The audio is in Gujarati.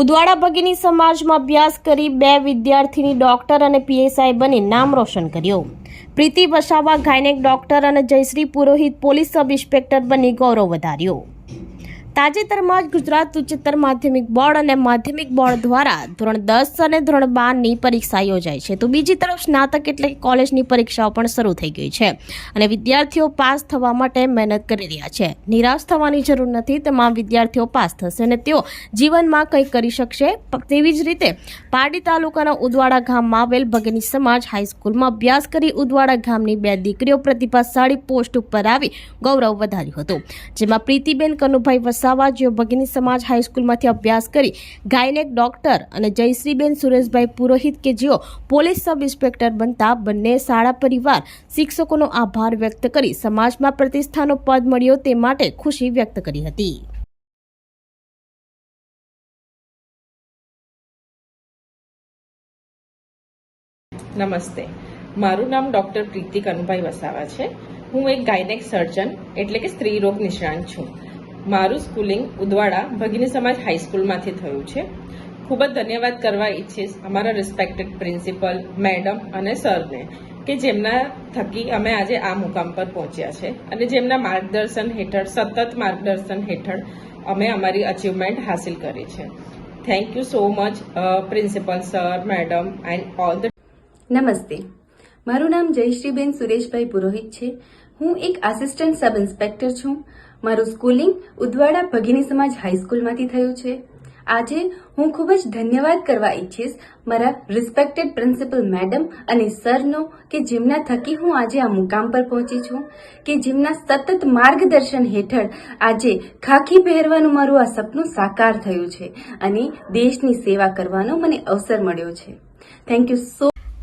ઉદવાડા ભગીની સમાજમાં અભ્યાસ કરી બે વિદ્યાર્થીની ડોક્ટર અને પીએસઆઈ બની નામ રોશન કર્યું. પ્રીતિ વસાવા ગાયનેક ડોક્ટર અને જયશ્રી પુરોહિત પોલીસ સબ ઇન્સ્પેક્ટર બની ગૌરવ વધાર્યું. તાજેતરમાં જ ગુજરાત ઉચ્ચતર માધ્યમિક બોર્ડ અને માધ્યમિક બોર્ડ દ્વારા ધોરણ દસ અને ધોરણ બારની પરીક્ષા યોજાય છે. તો બીજી તરફ સ્નાતક એટલે કોલેજની પરીક્ષાઓ પણ શરૂ થઈ ગઈ છે અને વિદ્યાર્થીઓ પાસ થવા માટે મહેનત કરી રહ્યા છે. નિરાશ થવાની જરૂર નથી, તમામ વિદ્યાર્થીઓ પાસ થશે અને તેઓ જીવનમાં કંઈક કરી શકશે. તેવી જ રીતે પારડી તાલુકાના ઉદવાડા ગામમાં આવેલ ભગની સમાજ હાઈસ્કૂલમાં અભ્યાસ કરી ઉદવાડા ગામની બે દીકરીઓ પ્રતિભાશાળી પોસ્ટ ઉપર આવી ગૌરવ વધાર્યું હતું, જેમાં પ્રીતિબેન કનુભાઈ વસાવા જેઓ સમાજ હાઈસ્કૂલમાંથી અભ્યાસ કરી ગાયનેક ડોક્ટર અને જયશ્રીબેન સુરેશભાઈ પુરોહિત કે જેઓ પોલીસ સબ ઇન્સ્પેક્ટર બનતા બંને શાળા પરિવાર શિક્ષકોનો આભાર વ્યક્ત કરી સમાજમાં પ્રતિષ્ઠાનો પદ મળ્યો તે માટે ખુશી વ્યક્ત કરી હતી. નમસ્તે. મારું નામ ડૉક્ટર પ્રીતિ કનુભાઈ વસાવા છે. હું એક ગાયનેક સર્જન એટલે કે સ્ત્રી રોગ નિષ્ણાંત છું. મારું સ્કૂલિંગ ઉદવાડા ભગીની સમાજ હાઈસ્કૂલમાંથી થયું છે. ખૂબ જ ધન્યવાદ કરવા ઈચ્છીશ અમારા રિસ્પેક્ટેડ પ્રિન્સિપલ મેડમ અને સરને કે જેમના થકી અમે આજે આ મુકામ પર પહોંચ્યા છે અને જેમના માર્ગદર્શન હેઠળ, સતત માર્ગદર્શન હેઠળ અમે અમારી અચીવમેન્ટ હાસિલ કરી છે. Thank you so much principal sir madam and all the નમસ્તે. મારું નામ જયશ્રીબેન સુરેશભાઈ પુરોહિત છે. હું એક આસિસ્ટન્ટ સબ ઇન્સ્પેક્ટર છું. મારું સ્કૂલિંગ ઉદવાડા ભગીની સમાજ હાઈસ્કૂલમાંથી થયું છે. આજે હું ખૂબ જ ધન્યવાદ કરવા ઈચ્છીશ મારા રિસ્પેક્ટેડ પ્રિન્સિપલ મેડમ અને સરનો કે જેમના થકી હું આજે આ મુકામ પર પહોંચી છું, કે જેમના સતત માર્ગદર્શન હેઠળ આજે ખાખી પહેરવાનું મારું આ સપનું સાકાર થયું છે અને દેશની સેવા કરવાનો મને અવસર મળ્યો છે. Thank you so